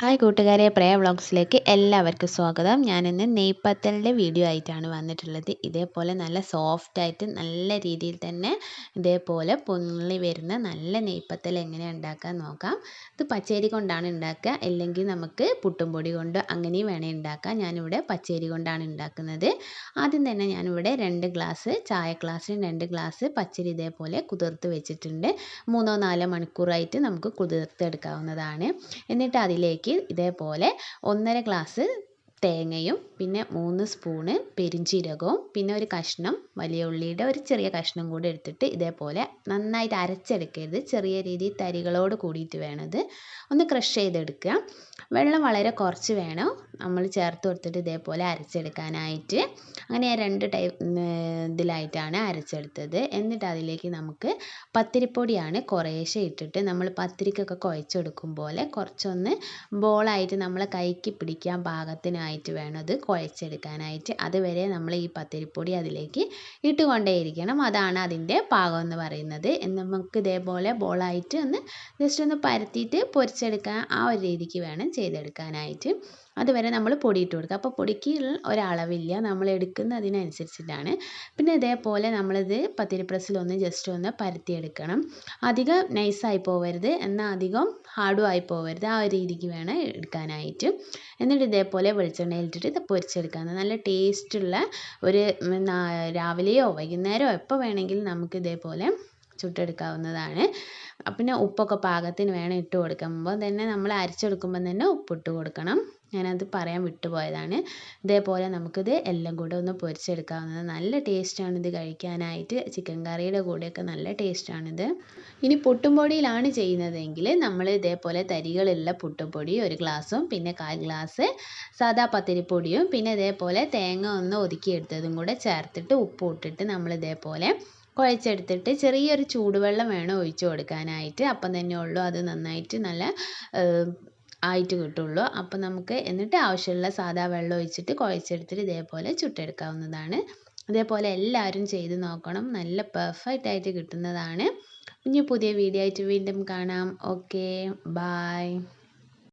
Hi കൂട്ടുകാരെ പ്രയ വ്ളോഗ്സിലേക്ക് എല്ലാവർക്കും സ്വാഗതം. ഞാനിന്ന് നെയ്പ്പത്തലിന്റെ വീഡിയോ ആയിട്ടാണ് വന്നിട്ടുള്ളത്. ഇതേപോലെ നല്ല സോഫ്റ്റ് ആയിട്ട് നല്ല രീതിയിൽ തന്നെ ഇതേപോലെ പൊന്നി വരുന്ന നല്ല നെയ്പ്പത്തൽ എങ്ങനെ ഉണ്ടാക്കാൻ നോക്കാം. ഇത് പച്ചേരി കൊണ്ടാണ് ഉണ്ടാക്കുക. അല്ലെങ്കിൽ നമുക്ക് പുട്ടുംപൊടി കൊണ്ട് അങ്ങനെയും വേണേൽ ഉണ്ടാക്കാം. ഞാനിവിടെ പച്ചേരി കൊണ്ടാണ് ഉണ്ടാക്കുന്നത്. ആദ്യം തന്നെ ഞാനിവിടെ രണ്ട് ഗ്ലാസ് ചായ ഗ്ലാസ്സിന് രണ്ട് ഗ്ലാസ് പച്ചരി ഇതേപോലെ കുതിർത്ത് വെച്ചിട്ടുണ്ട്. മൂന്നോ നാലോ മണിക്കൂറായിട്ട് നമുക്ക് കുതിർത്തെടുക്കാവുന്നതാണ് എന്നിട്ട് അതിലേക്ക് ഇതേപോലെ ഒന്നര ഗ്ലാസ് തേങ്ങയും പിന്നെ മൂന്ന് സ്പൂണ് പെരിഞ്ചീരകവും പിന്നെ ഒരു കഷ്ണം വലിയ ഉള്ളിയുടെ ഒരു ചെറിയ കഷ്ണം കൂടി എടുത്തിട്ട് ഇതേപോലെ നന്നായിട്ട് അരച്ചെടുക്കരുത്. ചെറിയ രീതിയിൽ തരികളോട് കൂടിയിട്ട് വേണത് ഒന്ന് ക്രഷ് ചെയ്തെടുക്കുക. വെള്ളം വളരെ കുറച്ച് വേണം. നമ്മൾ ചേർത്ത് കൊടുത്തിട്ട് ഇതേപോലെ അരച്ചെടുക്കാനായിട്ട്. അങ്ങനെ ഞാൻ രണ്ട് ടൈപ്പ് ഇതിലായിട്ടാണ് അരച്ചെടുത്തത്. എന്നിട്ട് അതിലേക്ക് നമുക്ക് പത്തിരിപ്പൊടിയാണ് കുറേശ്ശെ ഇട്ടിട്ട് നമ്മൾ പത്തിരിക്കൊക്കെ കുഴച്ചെടുക്കും പോലെ കുറച്ചൊന്ന് ബോളായിട്ട് നമ്മളെ കൈക്ക് പിടിക്കാൻ പാകത്തിനായിട്ട് വേണം അത് കുഴച്ചെടുക്കാനായിട്ട്. അതുവരെ നമ്മൾ ഈ പത്തിരിപ്പൊടി അതിലേക്ക് ഇട്ടുകൊണ്ടേയിരിക്കണം. അതാണ് അതിന്റെ പാകം എന്ന് പറയുന്നത് നമുക്ക് ഇതേപോലെ ബോളായിട്ട് ഒന്ന് ജസ്റ്റ് ഒന്ന് പരത്തിയിട്ട് പൊരിച്ചെടുക്കാൻ ആ ഒരു രീതിക്ക് വേണം ചെയ്തെടുക്കാനായിട്ട്. അതുവരെ നമ്മൾ പൊടി ഇട്ട് കൊടുക്കുക. അപ്പോൾ പൊടിക്ക് ഒരളവില്ല. നമ്മൾ എടുക്കുന്നതിനനുസരിച്ചിട്ടാണ്. പിന്നെ ഇതേപോലെ നമ്മളിത് പത്തിരി പ്രസ്സിലൊന്ന് ജസ്റ്റ് ഒന്ന് പരത്തിയെടുക്കണം. അധികം നൈസായി പോവരുത്. എന്നാൽ അധികം ഹാർഡും ആയി പോവരുത്. ആ ഒരു രീതിക്ക് വേണം എടുക്കാനായിട്ട്. എന്നിട്ട് ഇതേപോലെ വെളിച്ചെണ്ണയിലിട്ടിട്ട് ഇത് പൊരിച്ചെടുക്കാം നല്ല ടേസ്റ്റുള്ള ഒരു രാവിലെയോ വൈകുന്നേരമോ എപ്പോൾ വേണമെങ്കിലും നമുക്ക് ഇതേപോലെ ചുട്ടെടുക്കാവുന്നതാണ്. പിന്നെ ഉപ്പൊക്കെ പാകത്തിന് വേണം ഇട്ട് കൊടുക്കുമ്പോൾ തന്നെ നമ്മൾ അരച്ചെടുക്കുമ്പോൾ തന്നെ ഉപ്പിട്ട് കൊടുക്കണം. ഞാനത് പറയാൻ വിട്ടുപോയതാണ്. ഇതേപോലെ നമുക്കിത് എല്ലാം കൂടെ ഒന്ന് പൊരിച്ചെടുക്കാവുന്നത്. നല്ല ടേസ്റ്റാണ് ഇത് കഴിക്കാനായിട്ട്. ചിക്കൻ കറിയുടെ കൂടെയൊക്കെ നല്ല ടേസ്റ്റാണിത്. ഇനി പുട്ടുംപൊടിയിലാണ് ചെയ്യുന്നതെങ്കിൽ നമ്മൾ ഇതേപോലെ തരികളുള്ള പുട്ടുംപൊടി ഒരു ഗ്ലാസ്സും പിന്നെ കാൽ ഗ്ലാസ് സാദാ പത്തിരിപ്പൊടിയും പിന്നെ ഇതേപോലെ തേങ്ങ ഒന്ന് ഒതുക്കിയെടുത്തതും കൂടെ ചേർത്തിട്ട് ഉപ്പ് ഇട്ടിട്ട് നമ്മൾ ഇതേപോലെ കുഴച്ചെടുത്തിട്ട് ചെറിയൊരു ചൂടുവെള്ളം വേണം ഒഴിച്ചു കൊടുക്കാനായിട്ട്. അപ്പം തന്നെ ഉള്ളൂ. അത് നന്നായിട്ട് നല്ല ആയിട്ട് കിട്ടുള്ളൂ. അപ്പം നമുക്ക് എന്നിട്ട് ആവശ്യമുള്ള സാധാ വെള്ളം ഒഴിച്ചിട്ട് കുഴച്ചെടുത്തിട്ട് ഇതേപോലെ ചുട്ടെടുക്കാവുന്നതാണ്. ഇതേപോലെ എല്ലാവരും ചെയ്ത് നോക്കണം. നല്ല പെർഫെക്റ്റ് ആയിട്ട് കിട്ടുന്നതാണ്. ഇനി പുതിയ വീഡിയോ ആയിട്ട് വീണ്ടും കാണാം. Okay bye